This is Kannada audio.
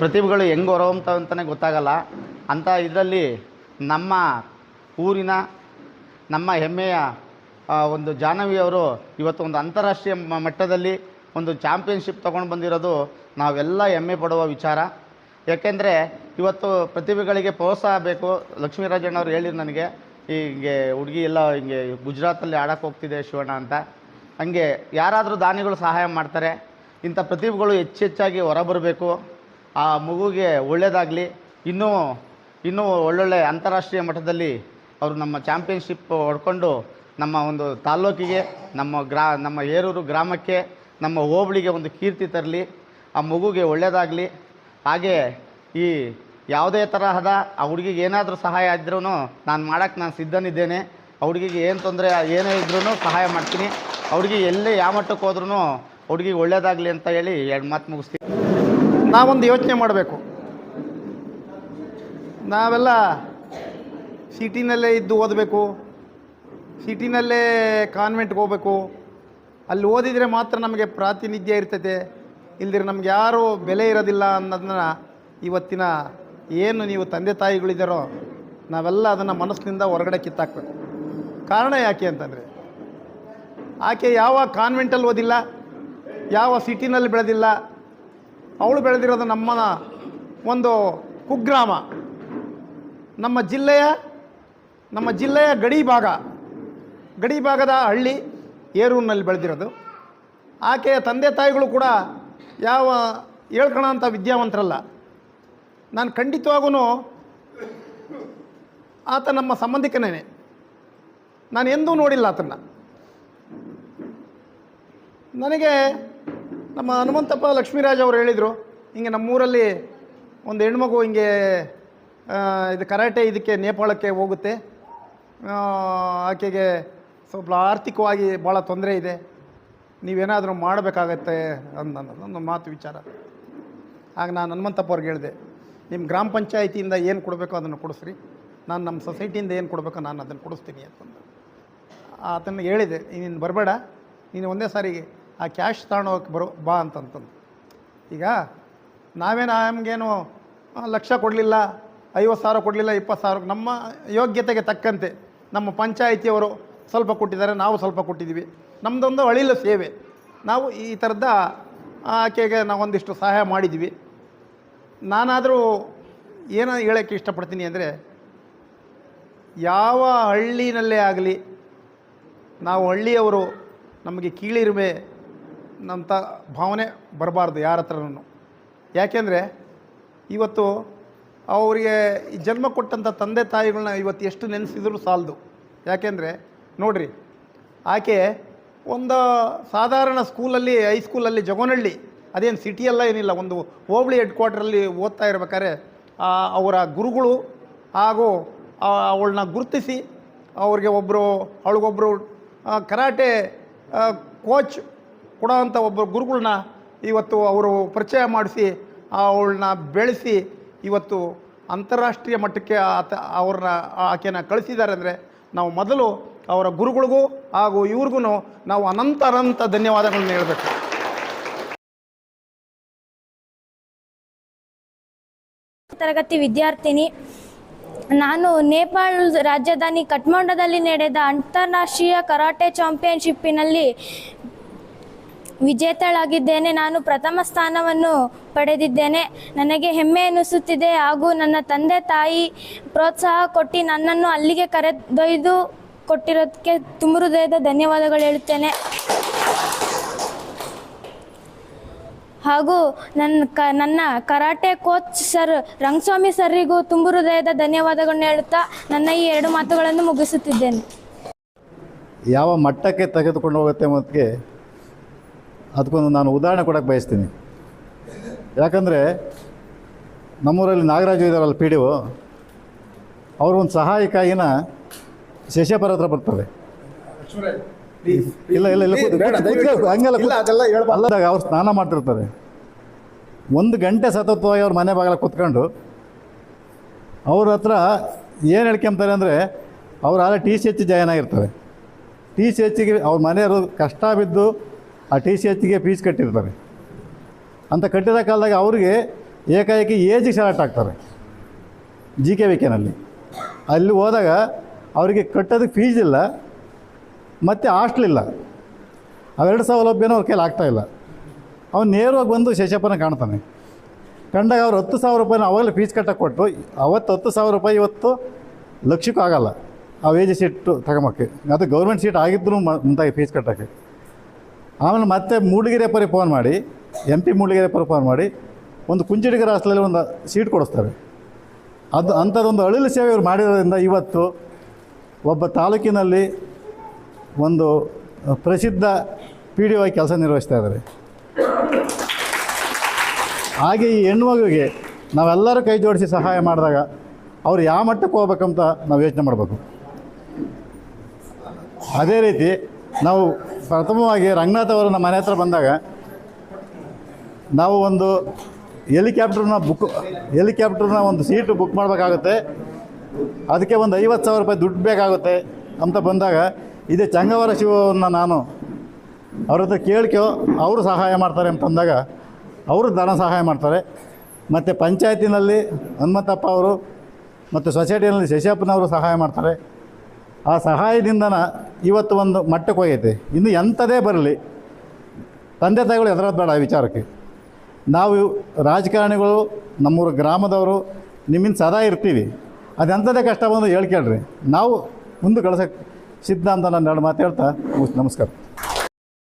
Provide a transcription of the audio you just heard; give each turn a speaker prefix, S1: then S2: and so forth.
S1: ಪ್ರತಿಭೆಗಳು ಹೆಂಗೆ ಹೊರಹೊಮ್ತ ಅಂತಲೇ ಗೊತ್ತಾಗಲ್ಲ. ಅಂಥ ಇದರಲ್ಲಿ ನಮ್ಮ ಊರಿನ, ನಮ್ಮ ಹೆಮ್ಮೆಯ ಒಂದು ಜಾಹ್ನವಿಯವರು ಇವತ್ತು ಒಂದು ಅಂತಾರಾಷ್ಟ್ರೀಯ ಮಟ್ಟದಲ್ಲಿ ಒಂದು ಚಾಂಪಿಯನ್ಶಿಪ್ ತೊಗೊಂಡು ಬಂದಿರೋದು ನಾವೆಲ್ಲ ಹೆಮ್ಮೆ ಪಡುವ ವಿಚಾರ. ಯಾಕೆಂದರೆ ಇವತ್ತು ಪ್ರತಿಭೆಗಳಿಗೆ ಪ್ರೋತ್ಸಾಹ ಬೇಕು. ಲಕ್ಷ್ಮೀರಾಜಣ್ಣವ್ರು ಹೇಳಿದ್ರು ನನಗೆ, ಹೀಗೆ ಹುಡುಗಿ ಎಲ್ಲ ಹಿಂಗೆ ಗುಜರಾತಲ್ಲಿ ಆಡೋಕೆ ಹೋಗ್ತಿದೆ ಶಿವಣ್ಣ ಅಂತ. ಹಂಗೆ ಯಾರಾದರೂ ದಾನಿಗಳು ಸಹಾಯ ಮಾಡ್ತಾರೆ, ಇಂಥ ಪ್ರತಿಭೆಗಳು ಹೆಚ್ಚೆಚ್ಚಾಗಿ ಹೊರಬರಬೇಕು. ಆ ಮಗುಗೆ ಒಳ್ಳೆಯದಾಗಲಿ ಇನ್ನೂ ಇನ್ನೂ ಒಳ್ಳೊಳ್ಳೆ ಅಂತಾರಾಷ್ಟ್ರೀಯ ಮಟ್ಟದಲ್ಲಿ ಅವರು ನಮ್ಮ ಚಾಂಪಿಯನ್ಶಿಪ್ ಹೊಡ್ಕೊಂಡು ನಮ್ಮ ಒಂದು ತಾಲ್ಲೂಕಿಗೆ, ನಮ್ಮ ಗ್ರಾ, ನಮ್ಮ ಏರೂರು ಗ್ರಾಮಕ್ಕೆ, ನಮ್ಮ ಹೋಬಳಿಗೆ ಒಂದು ಕೀರ್ತಿ ತರಲಿ, ಆ ಮಗುಗೆ ಒಳ್ಳೆಯದಾಗಲಿ ಹಾಗೆ ಈ ಯಾವುದೇ ತರಹದ ಆ ಹುಡುಗಿಗೆ ಏನಾದರೂ ಸಹಾಯ ಇದ್ರೂ ನಾನು ಮಾಡೋಕ್ಕೆ ನಾನು ಸಿದ್ಧನಿದ್ದೇನೆ. ಆ ಹುಡುಗಿಗೆ ಏನು ತೊಂದರೆ, ಏನೇ ಇದ್ರೂ ಸಹಾಯ ಮಾಡ್ತೀನಿ. ಅವ್ರಿಗೆ ಎಲ್ಲೇ ಯಾವ ಮಟ್ಟಕ್ಕೆ ಹೋದ್ರೂ ಹುಡುಗಿಗೆ ಒಳ್ಳೆಯದಾಗಲಿ ಅಂತ ಹೇಳಿ ಎರಡು ಮಾತು ಮುಗಿಸ್ತೀನಿ.
S2: ನಾವೊಂದು ಯೋಚನೆ ಮಾಡಬೇಕು. ನಾವೆಲ್ಲ ಸಿಟಿನಲ್ಲೇ ಇದ್ದು ಓದಬೇಕು, ಸಿಟಿನಲ್ಲೇ ಕಾನ್ವೆಂಟ್ಗೆ ಹೋಗಬೇಕು. ಅಲ್ಲಿ ಓದಿದರೆ ಮಾತ್ರ ನಮಗೆ ಪ್ರಾತಿನಿಧ್ಯ ಇರ್ತೈತೆ ಇಲ್ದಿರ ನಮ್ಗೆ ಯಾರೂ ಬೆಲೆ ಇರೋದಿಲ್ಲ ಅನ್ನೋದನ್ನ ಇವತ್ತಿನ ಏನು ನೀವು ತಂದೆ ತಾಯಿಗಳಿದ್ದಾರೋ ನಾವೆಲ್ಲ ಅದನ್ನು ಮನಸ್ಸಿನಿಂದ ಹೊರಗಡೆ ಕಿತ್ತಾಕ್ಬೇಕು. ಕಾರಣ ಯಾಕೆ ಅಂತಂದರೆ, ಆಕೆ ಯಾವ ಕಾನ್ವೆಂಟಲ್ಲಿ ಓದಿಲ್ಲ, ಯಾವ ಸಿಟಿನಲ್ಲಿ ಬೆಳೆದಿಲ್ಲ ಅವಳು ಬೆಳೆದಿರೋದು ನಮ್ಮ ಒಂದು ಕುಗ್ರಾಮ. ನಮ್ಮ ಜಿಲ್ಲೆಯ ನಮ್ಮ ಜಿಲ್ಲೆಯ ಗಡಿ ಭಾಗ, ಗಡಿ ಭಾಗದ ಹಳ್ಳಿ ಏರೂರಿನಲ್ಲಿ ಬೆಳೆದಿರೋದು. ಆಕೆಯ ತಂದೆ ತಾಯಿಗಳು ಕೂಡ ಯಾವ ಹೇಳ್ಕೊಳ ಅಂತ ವಿದ್ಯಾವಂತರಲ್ಲ. ನಾನು ಖಂಡಿತವಾಗೂ ಆತ ನಮ್ಮ ಸಂಬಂಧಿಕನೇ ನಾನು ಎಂದೂ ನೋಡಿಲ್ಲ ಆತನ್ನು. ನನಗೆ ನಮ್ಮ ಹನುಮಂತಪ್ಪ ಲಕ್ಷ್ಮೀರಾಜ್ ಅವರು ಹೇಳಿದರು, ಹಿಂಗೆ ನಮ್ಮೂರಲ್ಲಿ ಒಂದು ಹೆಣ್ಮಗು ಹಿಂಗೆ ಇದು ಕರಾಟೆ ಇದಕ್ಕೆ ನೇಪಾಳಕ್ಕೆ ಹೋಗುತ್ತೆ. ಆಕೆಗೆ ಸ್ವಲ್ಪ ಆರ್ಥಿಕವಾಗಿ ಭಾಳ ತೊಂದರೆ ಇದೆ. ನೀವೇನಾದರೂ ಮಾಡಬೇಕಾಗತ್ತೆ ಅನ್ನೋದು ಒಂದು ಮಾತು ವಿಚಾರ. ಆಗ ನಾನು ಹನುಮಂತಪ್ಪ ಅವ್ರಿಗೆ ಹೇಳಿದೆ ನಿಮ್ಮ ಗ್ರಾಮ ಪಂಚಾಯಿತಿಯಿಂದ ಏನು ಕೊಡಬೇಕೋ ಅದನ್ನು ಕೊಡಿಸ್ರಿ. ನಾನು ನಮ್ಮ ಸೊಸೈಟಿಯಿಂದ ಏನು ಕೊಡಬೇಕೋ ನಾನು ಅದನ್ನು ಕೊಡಿಸ್ತೀನಿ ಅಂತಂದು. ಆತನಿಗೆ ಹೇಳಿದೆ, ನೀನು ಬರಬೇಡ, ನೀನು ಒಂದೇ ಸಾರಿ ಆ ಕ್ಯಾಶ್ ತಗೊಂಡೋಗಕ್ಕೆ ಬರೋ, ಬಾ ಅಂತಂತಂದು. ಈಗ ನಾವೇನು ನಮಗೇನು ಲಕ್ಷ ಕೊಡಲಿಲ್ಲ, ಐವತ್ತು ಸಾವಿರ ಕೊಡಲಿಲ್ಲ, ಇಪ್ಪತ್ತು ಸಾವಿರ, ನಮ್ಮ ಯೋಗ್ಯತೆಗೆ ತಕ್ಕಂತೆ ನಮ್ಮ ಪಂಚಾಯಿತಿಯವರು ಸ್ವಲ್ಪ ಕೊಟ್ಟಿದ್ದಾರೆ, ನಾವು ಸ್ವಲ್ಪ ಕೊಟ್ಟಿದ್ದೀವಿ. ನಮ್ಮದೊಂದು ಅಳಿಲ ಸೇವೆ. ನಾವು ಈ ಥರದ ಆಕೆಗೆ ನಾವು ಒಂದಿಷ್ಟು ಸಹಾಯ ಮಾಡಿದ್ವಿ ನಾನಾದರೂ ಏನು ಹೇಳೋಕ್ಕೆ ಇಷ್ಟಪಡ್ತೀನಿ ಅಂದರೆ, ಯಾವ ಹಳ್ಳಿನಲ್ಲೇ ಆಗಲಿ, ನಾವು ಹಳ್ಳಿಯವರು ನಮಗೆ ಕೀಳಿರುವೆ ನಂತ ಭಾವನೆ ಬರಬಾರ್ದು ಯಾರ ಹತ್ರನೂ. ಯಾಕೆಂದರೆ ಇವತ್ತು ಅವರಿಗೆ ಜನ್ಮ ಕೊಟ್ಟಂಥ ತಂದೆ ತಾಯಿಗಳನ್ನ ಇವತ್ತು ಎಷ್ಟು ನೆನೆಸಿದ್ರು ಸಾಲದು. ಯಾಕೆಂದರೆ ನೋಡ್ರಿ, ಆಕೆ ಒಂದು ಸಾಧಾರಣ ಸ್ಕೂಲಲ್ಲಿ ಹೈಸ್ಕೂಲಲ್ಲಿ ಜಗೋನಹಳ್ಳಿ ಅದೇನು ಸಿಟಿಯೆಲ್ಲ ಏನಿಲ್ಲ, ಒಂದು ಹೋಬಳಿ ಹೆಡ್ ಕ್ವಾರ್ಟ್ರಲ್ಲಿ ಓದ್ತಾ ಇರ್ಬೇಕಾದ್ರೆ ಅವರ ಗುರುಗಳು ಹಾಗೂ ಅವಳನ್ನ ಗುರುತಿಸಿ, ಅವ್ರಿಗೆ ಒಬ್ಬರು ಅವಳಿಗೊಬ್ಬರು ಕರಾಟೆ ಕೋಚ್ ಕೊಡೋವಂಥ ಒಬ್ಬ ಗುರುಗಳನ್ನ ಇವತ್ತು ಅವರು ಪರಿಚಯ ಮಾಡಿಸಿ, ಅವಳನ್ನ ಬೆಳೆಸಿ ಇವತ್ತು ಅಂತಾರಾಷ್ಟ್ರೀಯ ಮಟ್ಟಕ್ಕೆ ಆತ, ಅವ್ರನ್ನ, ಆಕೆನ ಕಳಿಸಿದ್ದಾರೆ ಅಂದರೆ ನಾವು ಮೊದಲು ಅವರ ಗುರುಗಳಿಗೂ ಹಾಗೂ ಇವ್ರಿಗೂ ನಾವು ಅನಂತ ಅನಂತ ಧನ್ಯವಾದಗಳನ್ನ ಹೇಳಬೇಕು.
S3: ತರಗತಿ ವಿದ್ಯಾರ್ಥಿನಿ, ನಾನು ನೇಪಾಳ ರಾಜಧಾನಿ ಕಠ್ಮಂಡದಲ್ಲಿ ನಡೆದ ಅಂತಾರಾಷ್ಟ್ರೀಯ ಕರಾಟೆ ಚಾಂಪಿಯನ್ಶಿಪ್ಪಿನಲ್ಲಿ ವಿಜೇತಳಾಗಿದ್ದೇನೆ. ನಾನು ಪ್ರಥಮ ಸ್ಥಾನವನ್ನು ಪಡೆದಿದ್ದೇನೆ. ನನಗೆ ಹೆಮ್ಮೆ ಎನಿಸುತ್ತಿದೆ ಹಾಗೂ ನನ್ನ ತಂದೆ ತಾಯಿ ಪ್ರೋತ್ಸಾಹ ಕೊಟ್ಟು ನನ್ನನ್ನು ಅಲ್ಲಿಗೆ ಕರೆದೊಯ್ದು ಕೊಟ್ಟಿರೋದಕ್ಕೆ ತುಂಬ ಹೃದಯದ ಧನ್ಯವಾದಗಳು ಹೇಳುತ್ತೇನೆ. ಹಾಗೂ ನನ್ನ ಕ, ನನ್ನ ಕರಾಟೆ ಕೋಚ್ ಸರ್ ರಂಗಸ್ವಾಮಿ ಸರ್ರಿಗೂ ತುಂಬ ಹೃದಯದ ಧನ್ಯವಾದಗಳನ್ನ ಹೇಳುತ್ತಾ ನನ್ನ ಈ ಎರಡು ಮಾತುಗಳನ್ನು ಮುಗಿಸುತ್ತಿದ್ದೇನೆ.
S4: ಯಾವ ಮಟ್ಟಕ್ಕೆ ತೆಗೆದುಕೊಂಡು ಹೋಗುತ್ತೆ ಮತ್ತು ಅದಕ್ಕೊಂದು ನಾನು ಉದಾಹರಣೆ ಕೊಡೋಕ್ಕೆ ಬಯಸ್ತೀನಿ. ಯಾಕಂದರೆ ನಮ್ಮೂರಲ್ಲಿ ನಾಗರಾಜು ಇದ್ದಾರಲ್ಲ ಪಿ ಡಿ ಒ ಅವರು ಒಂದು ಸಹಾಯಕಾಯಿನ ಶಶಪರ ಹತ್ರ ಬರ್ತಾರೆ. ಇಲ್ಲ ಇಲ್ಲ ಇಲ್ಲ ಹಂಗಲ್ಲ ಅಲ್ಲದಾಗ ಅವ್ರು ಸ್ನಾನ ಮಾಡ್ತಿರ್ತಾರೆ. ಒಂದು ಗಂಟೆ ಸತತವಾಗಿ ಅವ್ರ ಮನೆ ಬಾಗಿಲ ಕೂತ್ಕೊಂಡು ಅವ್ರ ಹತ್ರ ಏನು ಹೇಳ್ಕೊಂತಾರೆ ಅಂದರೆ ಅವ್ರು ಆಗ ಟಿ ಸಿ ಎಚ್ ಜಾಯ್ನ್ ಆಗಿರ್ತಾರೆ. ಟಿ ಸಿ ಎಚ್ಗೆ ಅವ್ರ ಮನೆಯವರು ಕಷ್ಟ ಬಿದ್ದು ಆ ಟಿ ಸಿ ಎಚ್ಗೆ ಫೀಸ್ ಕಟ್ಟಿರ್ತಾರೆ. ಅಂತ ಕಟ್ಟಿದ ಕಾಲದಾಗ ಅವ್ರಿಗೆ ಏಕಾಏಕಿ ಏಜಿಗೆ ಸೆಲೆಕ್ಟ್ ಆಗ್ತಾರೆ ಜಿ ಕೆ ವಿ ಕೆನಲ್ಲಿ ಅಲ್ಲಿ ಹೋದಾಗ ಅವರಿಗೆ ಕಟ್ಟೋದಕ್ಕೆ ಫೀಸ್ ಇಲ್ಲ, ಮತ್ತು ಹಾಸ್ಟ್ಲ್ ಇಲ್ಲ. ಅವೆರಡು ಸೌಲಭ್ಯನೂ ಅವ್ರ ಕೈಲಿ ಆಗ್ತಾಯಿಲ್ಲ ಅವನು ನೇರವಾಗಿ ಬಂದು ಶೇಷಪ್ಪನ ಕಾಣ್ತಾನೆ. ಕಂಡಾಗ ಅವ್ರು ಹತ್ತು ಸಾವಿರ ರೂಪಾಯಿನ ಅವಾಗಲೇ ಫೀಸ್ ಕಟ್ಟಕ್ಕೆ ಕೊಟ್ಟು, ಅವತ್ತು ಹತ್ತು ಸಾವಿರ ರೂಪಾಯಿ, ಇವತ್ತು ಲಕ್ಷಕ್ಕೂ ಆಗಲ್ಲ. ಆ ವೇಜ್ ಸೀಟು ತಗೊಂಬಕ್ಕೆ. ಅದು ಗೌರ್ಮೆಂಟ್ ಸೀಟ್ ಆಗಿದ್ದರೂ ಮುಂತಾಗಿ ಫೀಸ್ ಕಟ್ಟೋಕ್ಕೆ. ಆಮೇಲೆ ಮತ್ತೆ ಮೂಡಿಗೆರೆಪ್ಪರಿಗೆ ಫೋನ್ ಮಾಡಿ ಎಂ ಪಿ ಮೂಡಿಗೆರೆಪ್ಪರಿಗೆ ಫೋನ್ ಮಾಡಿ, ಒಂದು ಕುಂಚಿಡಿಗರ ಹಾಸ್ಟೆಲಲ್ಲಿ ಒಂದು ಸೀಟ್ ಕೊಡಿಸ್ತಾರೆ. ಅದು ಅಂಥದ್ದೊಂದು ಅಳಿಲು ಸೇವೆ ಇವ್ರು ಮಾಡಿರೋದ್ರಿಂದ ಇವತ್ತು ಒಬ್ಬ ತಾಲೂಕಿನಲ್ಲಿ ಒಂದು ಪ್ರಸಿದ್ಧ ಪಿ ಡಿ ಒ ಕೆಲಸ ನಿರ್ವಹಿಸ್ತಾ ಇದ್ದಾರೆ. ಹಾಗೆ ಈ ಹೆಣ್ಮಗುವಿಗೆ ನಾವೆಲ್ಲರೂ ಕೈ ಜೋಡಿಸಿ ಸಹಾಯ ಮಾಡಿದಾಗ ಅವ್ರು ಯಾವ ಮಟ್ಟಕ್ಕೆ ಹೋಗ್ಬೇಕಂತ ನಾವು ಯೋಚನೆ ಮಾಡಬೇಕು. ಅದೇ ರೀತಿ ನಾವು ಪ್ರಥಮವಾಗಿ ರಂಗನಾಥ್ ಅವರು ನಮ್ಮ ಮನೆ ಹತ್ರ ಬಂದಾಗ ನಾವು ಒಂದು ಹೆಲಿಕಾಪ್ಟರ್ನ ಬುಕ್, ಹೆಲಿಕಾಪ್ಟರ್ನ ಒಂದು ಸೀಟು ಬುಕ್ ಮಾಡಬೇಕಾಗುತ್ತೆ. ಅದಕ್ಕೆ ಒಂದು ಐವತ್ತು ಸಾವಿರ ರೂಪಾಯಿ ದುಡ್ಡು ಬೇಕಾಗುತ್ತೆ ಅಂತ ಬಂದಾಗ ಇದೇ ಚಂಗವರ ಶಿವವನ್ನು ನಾನು ಅವ್ರ ಹತ್ರ ಕೇಳ್ಕೊ, ಅವರು ಸಹಾಯ ಮಾಡ್ತಾರೆ ಅಂತಂದಾಗ ಅವರು ಧನ ಸಹಾಯ ಮಾಡ್ತಾರೆ. ಮತ್ತು ಪಂಚಾಯತಿನಲ್ಲಿ ಹನುಮಂತಪ್ಪ ಅವರು ಮತ್ತು ಸೊಸೈಟಿನಲ್ಲಿ ಶಶಿಯಪ್ಪನವರು ಸಹಾಯ ಮಾಡ್ತಾರೆ. ಆ ಸಹಾಯದಿಂದನ ಇವತ್ತು ಒಂದು ಮಟ್ಟಕ್ಕೆ ಹೋಗೈತೆ. ಇನ್ನು ಎಂಥದೇ ಬರಲಿ, ತಂದೆ ತಾಯಿಗಳು ಎದುರೋದು ಬೇಡ ಆ ವಿಚಾರಕ್ಕೆ. ನಾವು ರಾಜಕಾರಣಿಗಳು, ನಮ್ಮೂರ ಗ್ರಾಮದವರು, ನಿಮ್ಮಿಂದ ಸದಾ ಇರ್ತೀವಿ. ಅದೆಂಥದೇ ಕಷ್ಟ ಬಂದು ಹೇಳ್ಕೇಳ್ರಿ ನಾವು ಮುಂದೆ ಕಳ್ಸೋಕ್ಕೆ ಸಿದ್ಧ ಅಂತ ನಾನು ಎರಡು ಮಾತು ಹೇಳ್ತಾ ನಮಸ್ಕಾರ.